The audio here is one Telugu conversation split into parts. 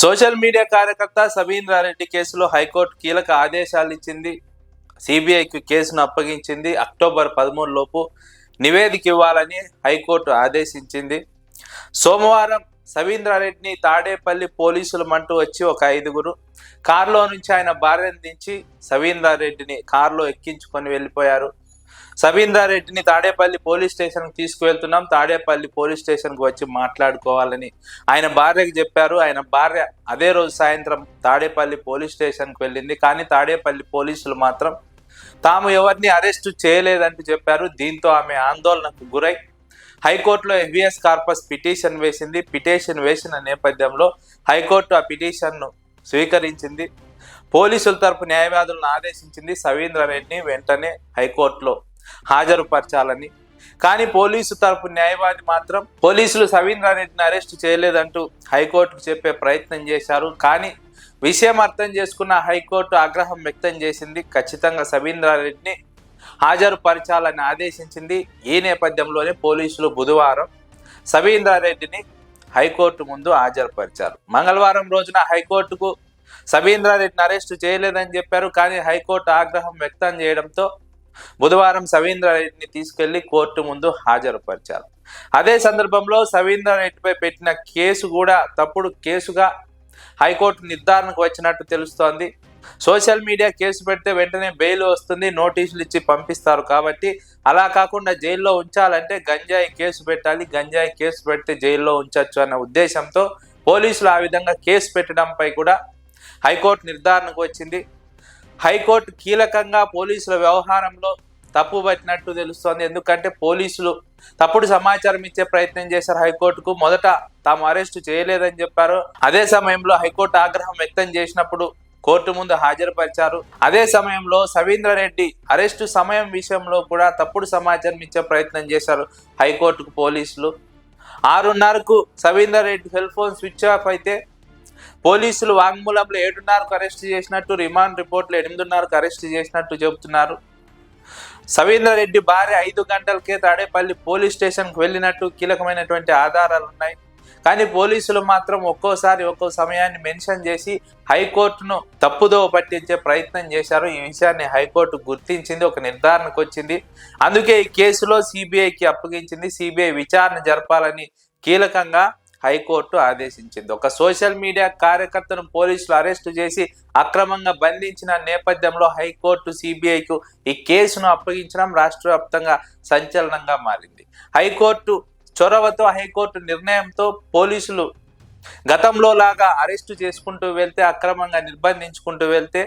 సోషల్ మీడియా కార్యకర్త సబీంద్రారెడ్డి కేసులో హైకోర్టు కీలక ఆదేశాలు ఇచ్చింది. సిబిఐకి కేసును అప్పగించింది. అక్టోబర్ పదమూడు లోపు నివేదిక ఇవ్వాలని హైకోర్టు ఆదేశించింది. సోమవారం సవీంద్రారెడ్డిని తాడేపల్లి పోలీసులు మంటూ వచ్చి ఒక ఐదుగురు కారులో నుంచి ఆయన భార్యను దించి సవీంద్రారెడ్డిని కారులో ఎక్కించుకొని వెళ్ళిపోయారు. సవీంద్రారెడ్డిని తాడేపల్లి పోలీస్ స్టేషన్కి తీసుకువెళ్తున్నాం. తాడేపల్లి పోలీస్ స్టేషన్కి వచ్చి మాట్లాడుకోవాలని ఆయన భార్యకి చెప్పారు. ఆయన భార్య అదే రోజు సాయంత్రం తాడేపల్లి పోలీస్ స్టేషన్కి వెళ్ళింది. కానీ తాడేపల్లి పోలీసులు మాత్రం తాము ఎవరిని అరెస్టు చేయలేదంటూ చెప్పారు. దీంతో ఆమె ఆందోళనకు గురై హైకోర్టులో ఎఫ్బిఎస్ కార్పస్ పిటిషన్ వేసింది. పిటిషన్ వేసిన నేపథ్యంలో హైకోర్టు ఆ పిటిషన్ను స్వీకరించింది. పోలీసుల తరపు న్యాయవాదులను ఆదేశించింది సవీంద్రారెడ్డిని వెంటనే హైకోర్టులో హాజరుపరచాలని. కానీ పోలీసు తరపు న్యాయవాది మాత్రం పోలీసులు సవీంద్రారెడ్డిని అరెస్ట్ చేయలేదంటూ హైకోర్టుకు చెప్పే ప్రయత్నం చేశారు. కానీ విషయం అర్థం చేసుకున్న హైకోర్టు ఆగ్రహం వ్యక్తం చేసింది ఖచ్చితంగా సవీంద్రారెడ్డిని హాజరుపరచాలని ఆదేశించింది. ఈ నేపథ్యంలోనే పోలీసులు బుధవారం సవీంద్రారెడ్డిని హైకోర్టు ముందు హాజరుపరిచారు. మంగళవారం రోజున హైకోర్టుకు సవీంద్రారెడ్డిని అరెస్టు చేయలేదని చెప్పారు కానీ హైకోర్టు ఆగ్రహం వ్యక్తం చేయడంతో బుధవారం సవీంద్రారెడ్డిని తీసుకెళ్ళి కోర్టు ముందు హాజరుపరిచారు. అదే సందర్భంలో సవీంద్రారెడ్డిపై పెట్టిన కేసు కూడా తప్పుడు కేసుగా హైకోర్టు నిర్ధారణకు వచ్చినట్టు తెలుస్తోంది. సోషల్ మీడియా కేసు పెడితే వెంటనే బెయిల్ వస్తుంది నోటీసులు ఇచ్చి పంపిస్తారు కాబట్టి అలా కాకుండా జైల్లో ఉంచాలంటే గంజాయి కేసు పెట్టాలి గంజాయి కేసు పెడితే జైల్లో ఉంచవచ్చు అన్న ఉద్దేశంతో పోలీసులు ఆ విధంగా కేసు పెట్టడంపై కూడా హైకోర్టు నిర్ధారణకు వచ్చింది. హైకోర్టు కీలకంగా పోలీసుల వ్యవహారంలో తప్పు పట్టినట్టు తెలుస్తోంది. ఎందుకంటే పోలీసులు తప్పుడు సమాచారం ఇచ్చే ప్రయత్నం చేశారు హైకోర్టుకు. మొదట తాము అరెస్టు చేయలేదని చెప్పారు. అదే సమయంలో హైకోర్టు ఆగ్రహం వ్యక్తం చేసినప్పుడు కోర్టు ముందు హాజరుపరిచారు. అదే సమయంలో సవీంద్రారెడ్డి అరెస్టు సమయం విషయంలో కూడా తప్పుడు సమాచారం ఇచ్చే ప్రయత్నం చేశారు హైకోర్టుకు పోలీసులు. ఆరున్నరకు Savindra Reddy cell phone switch off అయితే పోలీసులు వాంగ్మూలంలో ఏడున్నరకు అరెస్ట్ చేసినట్టు రిమాండ్ రిపోర్ట్లో ఎనిమిదిన్నరకు అరెస్ట్ చేసినట్టు చెబుతున్నారు. సవీంద్రారెడ్డి భార్య ఐదు గంటలకే తాడేపల్లి పోలీస్ స్టేషన్కు వెళ్ళినట్టు కీలకమైనటువంటి ఆధారాలు ఉన్నాయి. కానీ పోలీసులు మాత్రం ఒక్కోసారి ఒక్కో సమయాన్ని మెన్షన్ చేసి హైకోర్టును తప్పుదోవ పట్టించే ప్రయత్నం చేశారు. ఈ విషయాన్ని హైకోర్టు గుర్తించింది ఒక నిర్ధారణకు వచ్చింది. అందుకే ఈ కేసులో సిబిఐకి అప్పగించింది. సిబిఐ విచారణ జరపాలని కీలకంగా హైకోర్టు ఆదేశించింది. ఒక సోషల్ మీడియా కార్యకర్తను పోలీసులు అరెస్టు చేసి అక్రమంగా బంధించిన నేపథ్యంలో హైకోర్టు సిబిఐకు ఈ కేసును అప్పగించడం రాష్ట్ర వ్యాప్తంగా సంచలనంగా మారింది. హైకోర్టు చొరవతో హైకోర్టు నిర్ణయంతో పోలీసులు గతంలో లాగా అరెస్టు చేసుకుంటూ వెళ్తే అక్రమంగా నిర్బంధించుకుంటూ వెళ్తే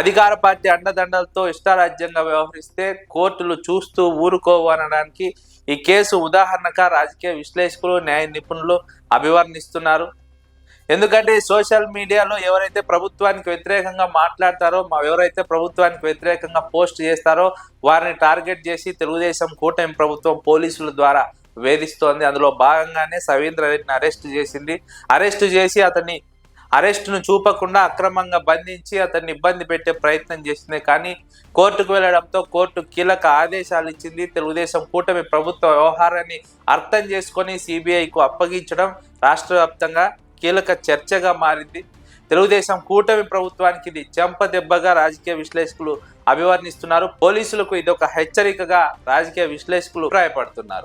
అధికార పార్టీ అండదండలతో ఇష్టారాజ్యంగా వ్యవహరిస్తే కోర్టులు చూస్తూ ఊరుకోవనడానికి ఈ కేసు ఉదాహరణగా రాజకీయ విశ్లేషకులు న్యాయ నిపుణులు అభివర్ణిస్తున్నారు. ఎందుకంటే సోషల్ మీడియాలో ఎవరైతే ప్రభుత్వానికి వ్యతిరేకంగా మాట్లాడతారో మా ఎవరైతే ప్రభుత్వానికి వ్యతిరేకంగా పోస్ట్ చేస్తారో వారిని టార్గెట్ చేసి తెలుగుదేశం కూటమి ప్రభుత్వం పోలీసుల ద్వారా వేధిస్తోంది. అందులో భాగంగానే సవీంద్ర రెడ్డిని అరెస్ట్ చేసింది. అరెస్ట్ చేసి అతన్ని అరెస్టును చూపకుండా అక్రమంగా బంధించి అతన్ని ఇబ్బంది పెట్టే ప్రయత్నం చేసింది. కానీ కోర్టుకు వెళ్ళడంతో కోర్టు కీలక ఆదేశాలు ఇచ్చింది. తెలుగుదేశం కూటమి ప్రభుత్వ వ్యవహారాన్ని అర్థం చేసుకొని సిబిఐకు అప్పగించడం రాష్ట్ర వ్యాప్తంగా కీలక చర్చగా మారింది. తెలుగుదేశం కూటమి ప్రభుత్వానికి ఇది చెంప దెబ్బగా రాజకీయ విశ్లేషకులు అభివర్ణిస్తున్నారు. పోలీసులకు ఇది ఒక హెచ్చరికగా రాజకీయ విశ్లేషకులు అభిప్రాయపడుతున్నారు.